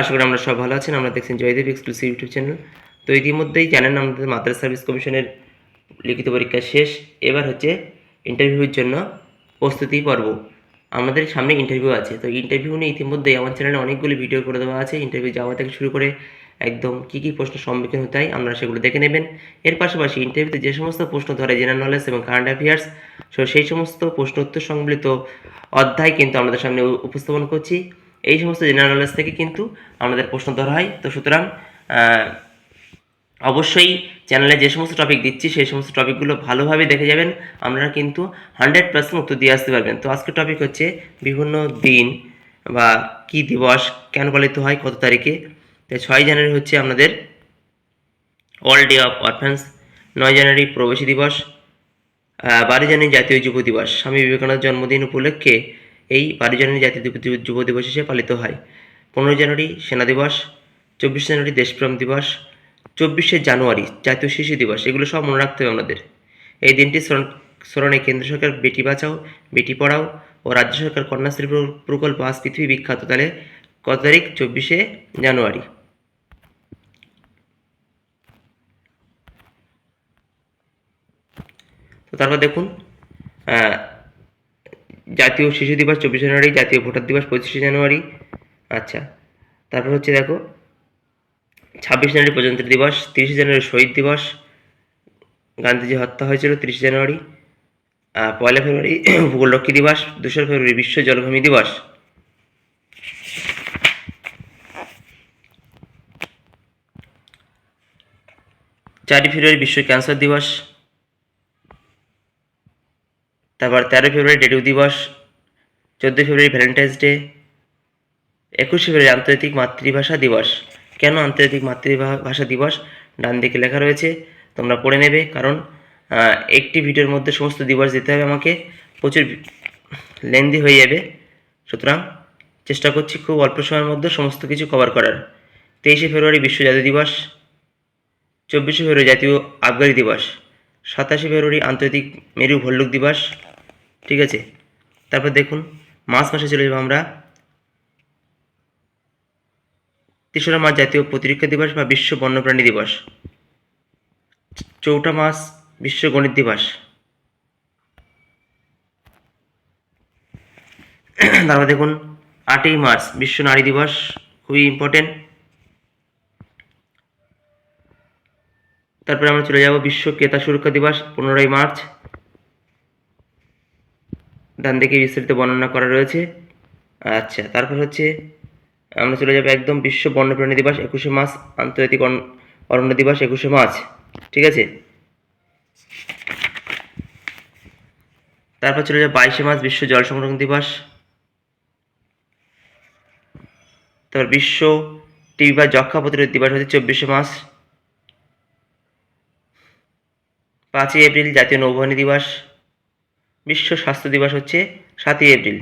আশা করি আমরা সব ভালো আছেন। আমরা দেখছেন জয়দেব এক্সক্লুসিভ ইউটিউব চ্যানেল তো ইতিমধ্যেই জানেন আমাদের মাদ্রাস সার্ভিস কমিশনের লিখিত পরীক্ষা শেষ। এবার হচ্ছে ইন্টারভিউর জন্য প্রস্তুতি পর্ব। আমাদের সামনে ইন্টারভিউ আছে। তো ইন্টারভিউ নিয়ে ইতিমধ্যেই আমার চ্যানেলে অনেকগুলি ভিডিও করে দেওয়া আছে। ইন্টারভিউ যাওয়া থেকে শুরু করে একদম কী কী প্রশ্নের সম্মুখীন হতে হয় আপনারা সেগুলো দেখে নেবেন। এর পাশাপাশি ইন্টারভিউতে যে সমস্ত প্রশ্ন ধরে জেনারেল নলেজ এবং কারেন্ট অ্যাফেয়ার্স সো সেই সমস্ত প্রশ্ন উত্তর সংবলিত অধ্যায় কিন্তু আমাদের সামনে উপস্থাপন করছি। এই সমস্ত জেনারেল নলেজ থেকে কিন্তু আমাদের প্রশ্ন ধরা হয়। তো সুতরাং অবশ্যই চ্যানেলে যে সমস্ত টপিক দিচ্ছি, সেই সমস্ত টপিকগুলো ভালোভাবে দেখে যাবেন। আপনারা কিন্তু হান্ড্রেড পার্সেন্ট উত্তর দিয়ে আসতে পারবেন। তো আজকের টপিক হচ্ছে বিভিন্ন দিন বা কি দিবস, কেন পালিত হয়, কত তারিখে? তো ছয় জানুয়ারি হচ্ছে আমাদের অল ডে অফ অরফ্যান্স নয় জানুয়ারি প্রবাসী দিবস বারো জানুয়ারি জাতীয় যুব দিবস। স্বামী বিবেকানন্দের জন্মদিন উপলক্ষে এই বারো জানুয়ারি জাতীয় যুব- দিবস হিসেবে পালিত হয়। পনেরোই জানুয়ারি সেনা দিবস, চব্বিশে জানুয়ারি দেশপ্রেম দিবস, চব্বিশে জানুয়ারি জাতীয় শিশু দিবস, এগুলো সব মনে রাখতে হবে আমাদের। এই দিনটি স্মরণ স্মরণে কেন্দ্র সরকার বেটি বাঁচাও, বেটি পড়াও ও রাজ্য সরকার কন্যাশ্রী প্রকল্প আজ পৃথিবী বিখ্যাত। তাহলে কত তারিখ? চব্বিশে জানুয়ারি। তো তারপর দেখুন জাতীয় শিশু দিবস চব্বিশে জানুয়ারি জাতীয় ভোটার দিবস পঁচিশে জানুয়ারি। আচ্ছা তারপর হচ্ছে দেখো ছাব্বিশ জানুয়ারি প্রজাতন্ত্র দিবস তিরিশে জানুয়ারি শহীদ দিবস গান্ধীজি হত্যা হয়েছিল তিরিশে জানুয়ারি আহ, পয়লা ফেব্রুয়ারি ভূগোলরক্ষী দিবস দোসরা ফেব্রুয়ারি বিশ্ব জলভূমি দিবস। চারই ফেব্রুয়ারি বিশ্ব ক্যান্সার দিবস তারপর তেরো ফেব্রুয়ারি ডেটু দিবস চোদ্দোই ফেব্রুয়ারি ভ্যালেন্টাইন্স ডে, একুশে ফেব্রুয়ারি আন্তর্জাতিক মাতৃভাষা দিবস। কেন আন্তর্জাতিক মাতৃভাষা দিবস? ডান দিকে লেখা রয়েছে, তোমরা পড়ে নেবে, কারণ একটি ভিডিওর মধ্যে সমস্ত দিবস দিতে হবে আমাকে। প্রচুর লেন্দি হয়ে যাবে। সুতরাং চেষ্টা করছি খুব অল্প সময়ের মধ্যে সমস্ত কিছু কভার করার। তেইশে ফেব্রুয়ারি বিশ্ব জাতীয় দিবস, চব্বিশে ফেব্রুয়ারি জাতীয় আবগারি দিবস, সাতাশে ফেব্রুয়ারি আন্তর্জাতিক মেরু ভল্লুক দিবস ঠিক আছে? তারপর দেখুন, মার্চ মাসে চলে যাব আমরা। তেসরা মার্চ জাতীয় প্রতিরক্ষা দিবস বা বিশ্ব বন্যপ্রাণী দিবস। চৌঠা মাস বিশ্ব গণিত দিবস। তারপর দেখুন, আটই মার্চ বিশ্ব নারী দিবস, খুবই ইম্পর্টেন্ট তারপরে আমরা চলে যাব বিশ্ব ক্রেতা সুরক্ষা দিবস, পনেরোই মার্চ। ডান দিকে বিস্তারিত বর্ণনা করা রয়েছে। আচ্ছা তারপর হচ্ছে, আমরা চলে যাব একদম বিশ্ব বন্যপ্রাণী দিবস, একুশে মার্চ, আন্তর্জাতিক অরণ্য দিবস, একুশে মার্চ, ঠিক আছে? তারপর চলে যাব বাইশে মার্চ, বিশ্ব জল সংরক্ষণ দিবস। তারপর বিশ্ব টিবি বা যক্ষা প্রতিরোধ দিবস হচ্ছে চব্বিশে মার্চ। পাঁচই এপ্রিল, জাতীয় নৌবাহিনী দিবস। বিশ্ব স্বাস্থ্য দিবস হচ্ছে সাতই এপ্রিল।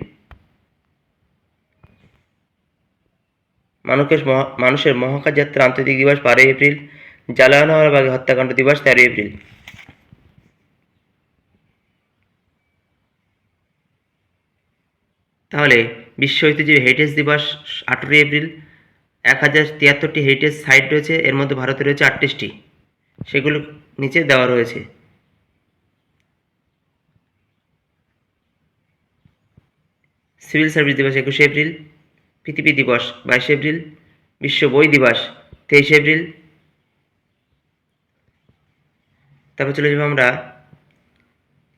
মানুষের মানুষের মহাকাশ যাত্রা আন্তর্জাতিক দিবস বারোই এপ্রিল জালিয়ানওয়ালাবাগ হত্যাকাণ্ড দিবস তেরোই এপ্রিল। তাহলে বিশ্ব ঐতিহ্য হেরিটেজ দিবস আঠেরোই এপ্রিল, এক হাজার তিয়াত্তরটি হেরিটেজ সাইট রয়েছে, এর মধ্যে ভারতে রয়েছে আটত্রিশটি। সেগুলো নিচে দেওয়া রয়েছে। সিভিল সার্ভিস দিবস একুশে এপ্রিল, পৃথিবী দিবস বাইশে এপ্রিল, বিশ্ব বই দিবস তেইশে এপ্রিল। তারপর চলে যাব আমরা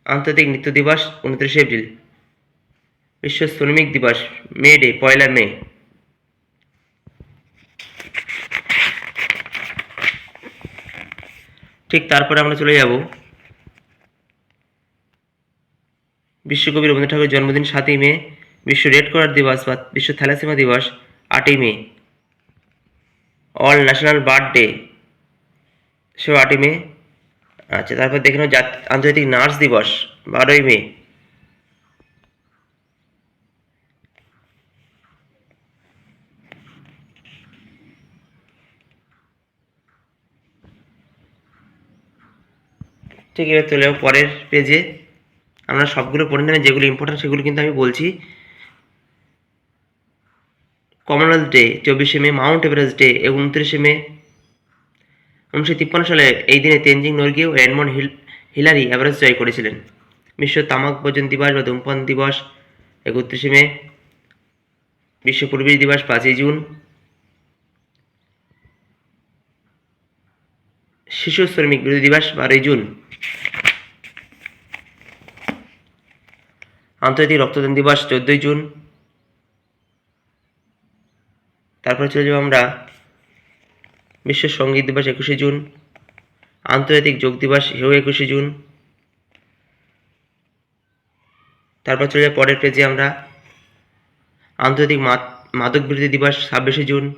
আন্তর্জাতিক নৃত্য দিবস উনত্রিশে এপ্রিল, বিশ্ব শ্রমিক দিবস, মে ডে, পয়লা মে। ঠিক তারপরে আমরা চলে যাব বিশ্বকবি রবীন্দ্রনাথ ঠাকুরের জন্মদিন সাতই মে বিশ্ব রেড করার দিবস বা বিশ্ব থ্যালাসেমা দিবস আটই মে। অল ন্যাশনাল বার্থডে সেও আটই মে। আচ্ছা তারপর দেখে নেব জাত, আন্তর্জাতিক নার্স দিবস বারোই মে। ঠিক এবার চলে পরের পেজে আমরা সবগুলো পড়ে নেবেন, যেগুলো ইম্পর্টেন্ট সেগুলো কিন্তু আমি বলছি। কমনওয়েলথ ডে চব্বিশে মে মাউন্ট এভারেস্ট ডে এবং উনত্রিশে মে, উনিশশো তিপ্পান্ন সালে এই দিনে তেনজিং নর্গে ও এডমন্ড হিল হিলারি এভারেস্ট জয় করেছিলেন। বিশ্ব তামাক বর্জন দিবস বা ধূমপান দিবস, একত্রিশে মে, বিশ্ব পরিবেশ দিবস, পাঁচই জুন। শিশু শ্রমিক বিরোধী দিবস, বারোই জুন। আন্তর্জাতিক রক্তদান দিবস, চোদ্দই জুন। তারপরে চলে যাব আমরা বিশ্ব সংগীত দিবস একুশে জুন, আন্তর্জাতিক যোগ দিবস এও একুশে জুন। তারপর চলে যাব পরের পেজে আমরা, আন্তর্জাতিক মাদ- মাদক বিরোধী দিবস ছাব্বিশে জুন,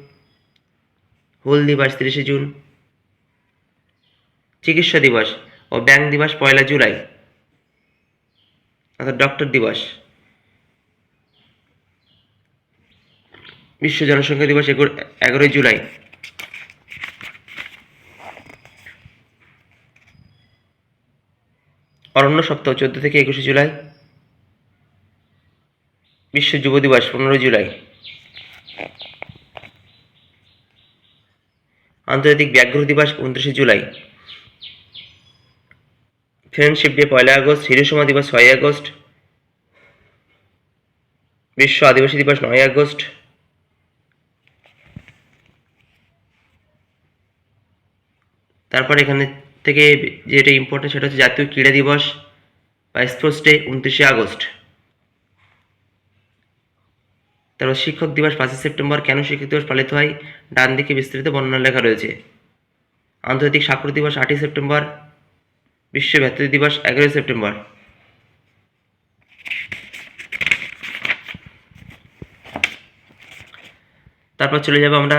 হুল দিবস তিরিশে জুন, চিকিৎসা দিবস ও ব্যাংক দিবস পয়লা জুলাই, অর্থাৎ ডক্টর দিবস। বিশ্ব জনসংখ্যা দিবস এগো- এগারোই জুলাই। অরণ্য সপ্তাহ, চোদ্দ থেকে একুশে জুলাই। বিশ্ব যুব দিবস, পনেরোই জুলাই। আন্তর্জাতিক ব্যাঘ্র দিবস, উনত্রিশে জুলাই। ফ্রেন্ডশিপ ডে, পয়লা আগস্ট হিরোসীমা দিবস ছয় আগস্ট। বিশ্ব আদিবাসী দিবস নয় আগস্ট। তারপর এখানে থেকে যেটা ইম্পর্টেন্ট সেটা হচ্ছে জাতীয় ক্রীড়া দিবস বা স্পোর্টস ডে উনত্রিশে আগস্ট। তারপর শিক্ষক দিবস পাঁচই সেপ্টেম্বর, কেন শিক্ষক দিবস পালিত হয়? ডান দিকে বিস্তৃত বর্ণনা লেখা রয়েছে। আন্তর্জাতিক স্বাক্ষর দিবস আটই সেপ্টেম্বর, বিশ্ব ব্যথা দিবস এগারোই সেপ্টেম্বর। তারপর চলে যাব আমরা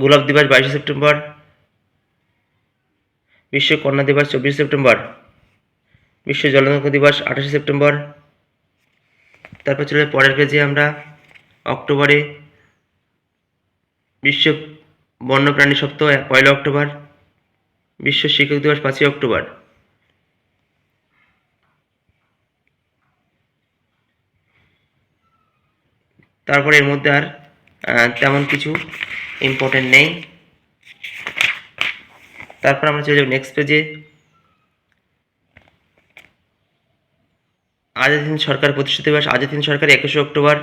গোলাপ দিবস বাইশে সেপ্টেম্বর, বিশ্ব কন্যা দিবস চব্বিশে সেপ্টেম্বর, বিশ্ব জনসংখ্যা দিবস আঠাশে সেপ্টেম্বর। তারপর চলে পরের পেজে আমরা, অক্টোবরে, বিশ্ব বন্যপ্রাণী সপ্তাহ, পয়লা অক্টোবর, বিশ্ব শিক্ষক দিবস পাঁচই অক্টোবর। তারপরে এর মধ্যে আর তেমন কিছু ইম্পর্টেন্ট নেই তারপর আমরা চলে যাব নেক্সট পেজে আজাদ হিন্দ সরকার প্রতিষ্ঠিত দিবস, আজাদ হিন্দ সরকার একুশে অক্টোবর।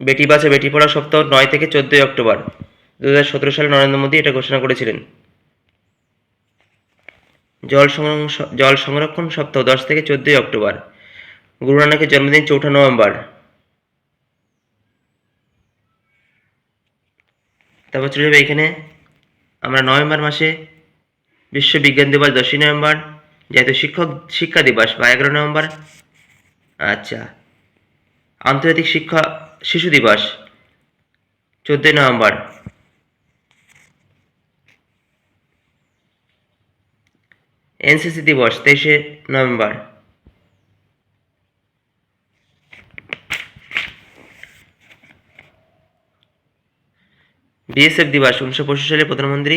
বেটি বাঁচা, বেটি পড়া সপ্তাহ নয় থেকে চোদ্দোই অক্টোবর। দু হাজার সতেরো সালে নরেন্দ্র মোদী এটা ঘোষণা করেছিলেন। জল সংরক্ষণ জল সংরক্ষণ সপ্তাহ দশ থেকে চোদ্দোই অক্টোবর। গুরু নানকের জন্মদিন চৌঠা নভেম্বর। তারপর চলে যাবে এখানে আমরা নভেম্বর মাসে বিশ্ব বিজ্ঞান দিবস, দশই নভেম্বর, জাতীয় শিক্ষক শিক্ষা দিবস বা এগারো নভেম্বর। আচ্ছা আন্তর্জাতিক শিক্ষা শিশু দিবস, চোদ্দোই নভেম্বর। এনসিসি দিবস, তেইশে নভেম্বর। বিএসএফ দিবস উনিশশো পঁচিশ সালে প্রধানমন্ত্রী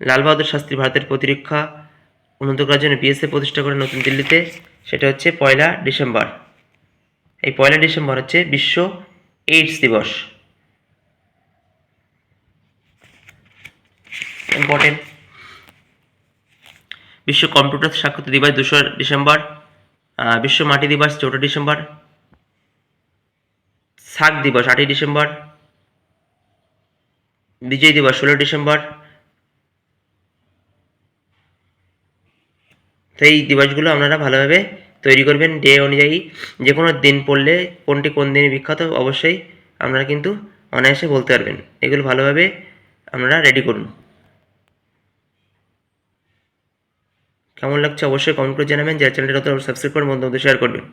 লাল বাহাদুর শাস্ত্রী ভারতের প্রতিরক্ষা উন্নত করার জন্য বিএসএফ প্রতিষ্ঠা করে নতুন দিল্লিতে, সেটা হচ্ছে পয়লা ডিসেম্বর। এই পয়লা ডিসেম্বর হচ্ছে বিশ্ব এইডস দিবস। ইম্পর্টেন্ট বিশ্ব কম্পিউটার সাক্ষরতা দিবস দুশো ডিসেম্বর বিশ্ব মাটি দিবস চৌঠা ডিসেম্বর শাক দিবস আটই ডিসেম্বর বিজয় দিবস, ষোলো ডিসেম্বর। তো এই দিবসগুলো আপনারা ভালোভাবে তৈরি করবেন। ডে অনুযায়ী যে কোনো দিন পড়লে কোনটি কোন দিনে বিখ্যাত অবশ্যই আপনারা কিন্তু অনায়াসে বলতে পারবেন। এগুলো ভালোভাবে আপনারা রেডি করুন। কেমন লাগছে অবশ্যই কমেন্ট করে জানাবেন। যারা চ্যানেলটি নতুন সাবস্ক্রাইব করুন বন্ধুদের শেয়ার করবেন।